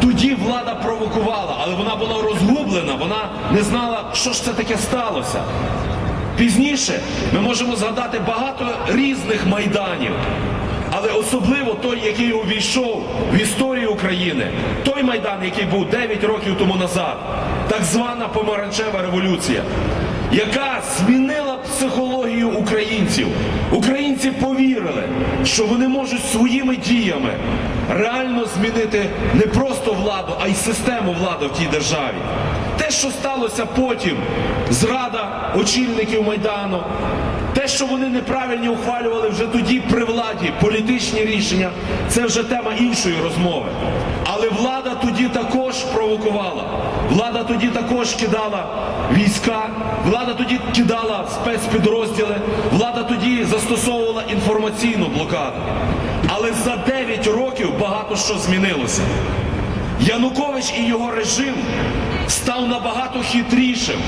Тоді влада провокувала, але вона була розгублена, вона не знала, що ж це таке сталося. Пізніше ми можемо згадати багато різних майданів, але особливо той, який увійшов в історію України, той майдан, який був 9 років тому назад, так звана помаранчева революція, яка змінила психологію українців. Українці повірили, що вони можуть своїми діями реально змінити не просто владу, а й систему влади в тій державі. Те, що сталося потім, зрада очільників Майдану, те, що вони неправильні ухвалювали вже тоді при владі, політичні рішення, це вже тема іншої розмови. Але влада тоді також провокувала. Тоді також кидала війська, влада тоді кидала спецпідрозділи, влада тоді застосовувала інформаційну блокаду. Але за 9 років багато що змінилося. Янукович і його режим став набагато хитрішим,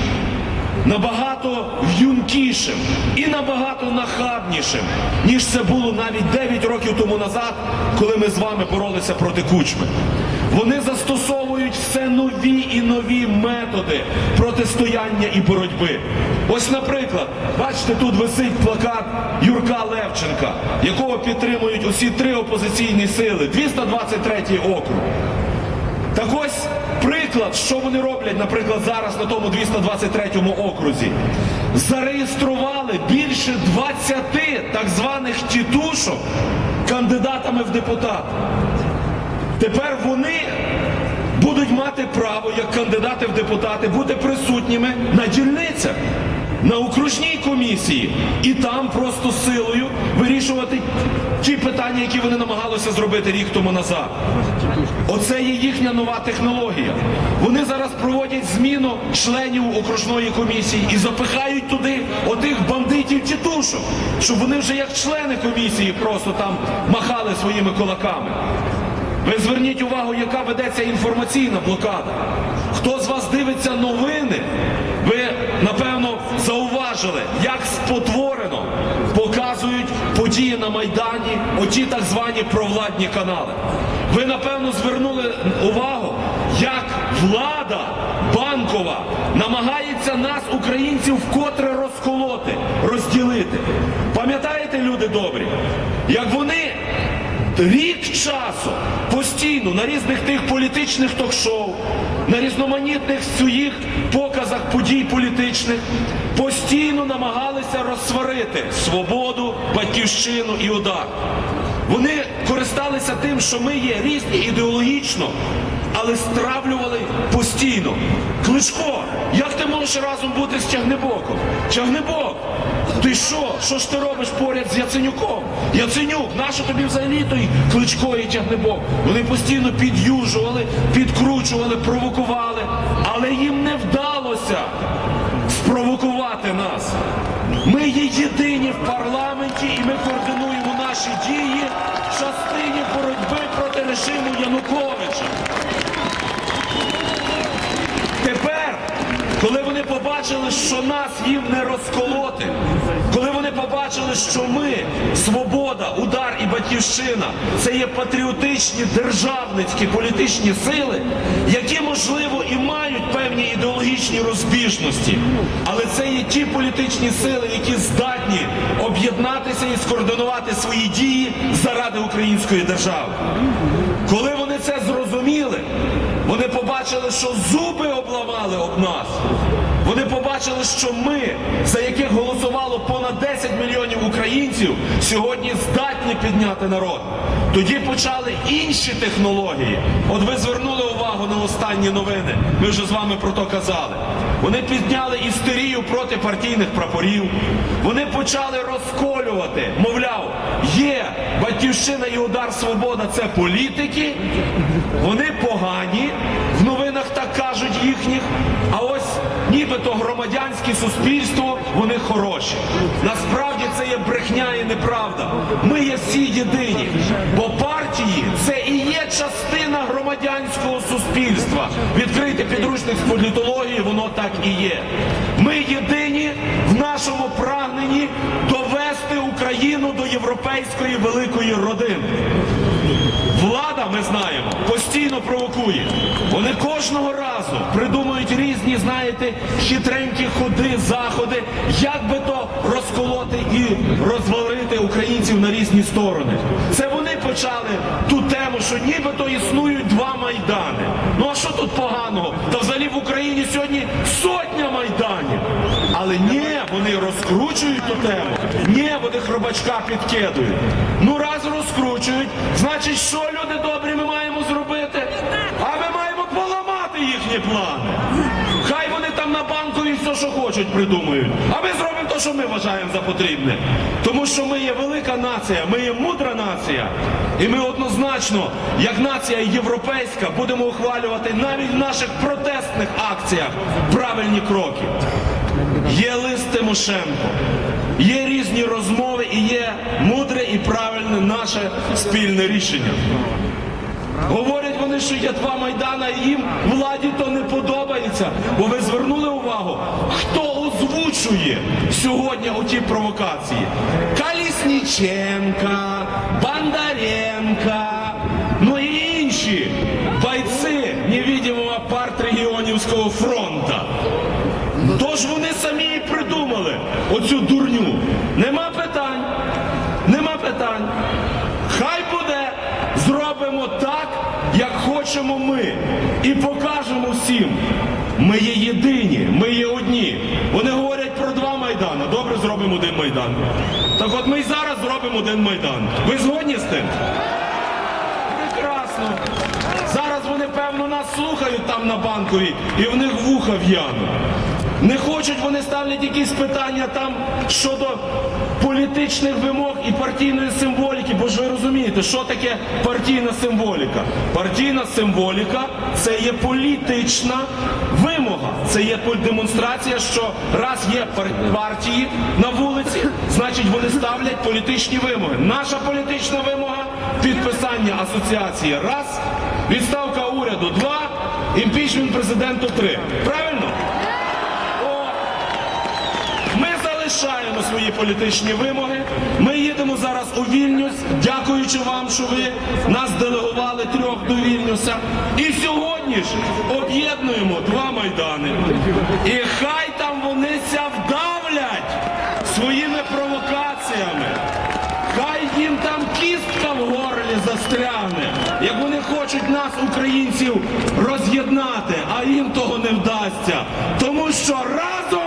набагато в'юнкішим і набагато нахабнішим, ніж це було навіть 9 років тому назад, коли ми з вами боролися проти кучми. Вони застосовують все нові нові методи протистояння і боротьби. Ось, наприклад, бачите, тут висить плакат Юрка Левченка, якого підтримують усі три опозиційні сили, 223 округ. Так ось приклад, що вони роблять, наприклад, зараз на тому 223 окрузі. Зареєстрували більше 20 так званих тітушок кандидатами в депутати. Тепер вони будуть мати право, як кандидати в депутати, бути присутніми на дільницях, на окружній комісії і там просто силою вирішувати ті питання, які вони намагалися зробити рік тому назад. Оце є їхня нова технологія. Вони зараз проводять зміну членів окружної комісії і запихають туди отих бандитів тітушок, щоб вони вже як члени комісії просто там махали своїми кулаками. Ви зверніть увагу, яка ведеться інформаційна блокада. Хто з вас дивиться новини, ви напевно зауважили, як спотворено показують події на Майдані, оті так звані провладні канали. Ви напевно звернули увагу, як влада банкова намагається нас, українців, вкотре розколоти, розділити. Пам'ятаєте, люди добрі, як вони рік часу постійно на різних тих політичних ток-шоу, на різноманітних своїх показах подій політичних постійно намагалися розсварити свободу, батьківщину і удар. Вони користалися тим, що ми є різні ідеологічно, але стравлювали постійно. Кличко, як ти разом бути з Тягнебоком? Тягнебок, ти що? Що ж ти робиш поряд з Яценюком? Яценюк, нащо тобі взагалі той Кличко і Тягнебок? Вони постійно під'южували, підкручували, провокували, але їм не вдалося спровокувати нас. Ми є єдині в парламенті і ми координуємо наші дії в частині боротьби проти режиму Януковича. Тепер, коли вони побачили, що нас їм не розколоти, коли вони побачили, що ми, свобода, удар і батьківщина це є патріотичні державницькі політичні сили, які, можливо, і мають певні ідеологічні розбіжності, але це є ті політичні сили, які здатні об'єднатися і скоординувати свої дії заради української держави. Коли вони це зрозуміли, побачили, що зуби обламали об нас. Вони побачили, що ми, за яких голосувало понад 10 мільйонів українців, сьогодні здатні підняти народ. Тоді почали інші технології. От ви звернули увагу на останні новини. Ми вже з вами про то казали. Вони підняли істерію проти партійних прапорів. Вони почали розколювати. Мовляв, є батьківщина і удар свобода це політики. Вони погані. Кажуть їхніх. А ось нібито громадянське суспільство, вони хороші. Насправді це є брехня і неправда. Ми є всі єдині. Бо партії це і є частина громадянського суспільства. Відкрити підручник з політології, воно так і є. Ми єдині в нашому прагненні довести Україну до європейської великої родини. Влада, ми знаємо, постійно провокує. Вони кожного разу придумують різні, знаєте, хитренькі ходи, заходи, як би то розколоти і розвалити українців на різні сторони. Це вони почали ту тему, що нібито існують два майдани. Ну а що тут поганого? Та взагалі в Україні сьогодні сотня майданів. Але ні, вони розкручують ту тему. Ні, вони хробачка підкидують. Ну раз розкручують, значить, що люди добрі ми маємо зробити? А ми маємо поламати їхні плани. Хай вони там на банкові все, що хочуть, придумають. А ми зробимо те, що ми вважаємо за потрібне. Тому що ми є велика нація, ми є мудра нація. І ми однозначно, як нація європейська, будемо ухвалювати навіть в наших протестних акціях правильні кроки. Є лист Тимошенко, є різні розмови і є мудре і правильне наше спільне рішення. Говорять вони, що є два майдана, і їм владі то не подобається. Бо ви звернули увагу, хто озвучує сьогодні оті провокації? Калісніченка, Бондаренка, ну і інші бойці невидимого партрегіонівського фронту. Тож вони самі і придумали оцю дурню. Нема питань, нема питань. Хай буде, зробимо так, як хочемо ми. І покажемо всім. Ми є єдині, ми є одні. Вони говорять про два майдани. Добре, зробимо один майдан. Так от ми й зараз зробимо один майдан. Ви згодні з тим? Прекрасно. Зараз вони, певно, нас слухають там на банковій, і в них вуха в'януть. Не хочуть, вони ставлять якісь питання там щодо політичних вимог і партійної символіки. Розумієте, що таке партійна символіка? Партійна символіка це є політична вимога. Це є демонстрація, що раз є партії на вулиці, значить вони ставлять політичні вимоги. Наша політична вимога підписання асоціації раз, відставка уряду два, імпічмент президенту три. Правильно? Ми залишаємо свої політичні вимоги. Ми їдемо зараз у Вільнюс, дякуючи вам, що ви нас делегували трьох до Вільнюса. І сьогодні ж об'єднуємо два майдани. І хай там вони ся вдавлять своїми провокаціями. Хай їм там кістка в горлі застрягне, як вони хочуть нас, українців, роз'єднати, а їм того не вдасться. Тому що разом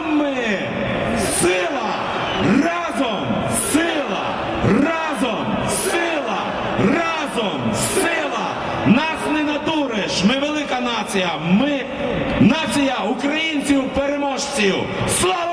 разом сила. Нас не надуриш. Ми велика нація. Ми нація українців-переможців. Слава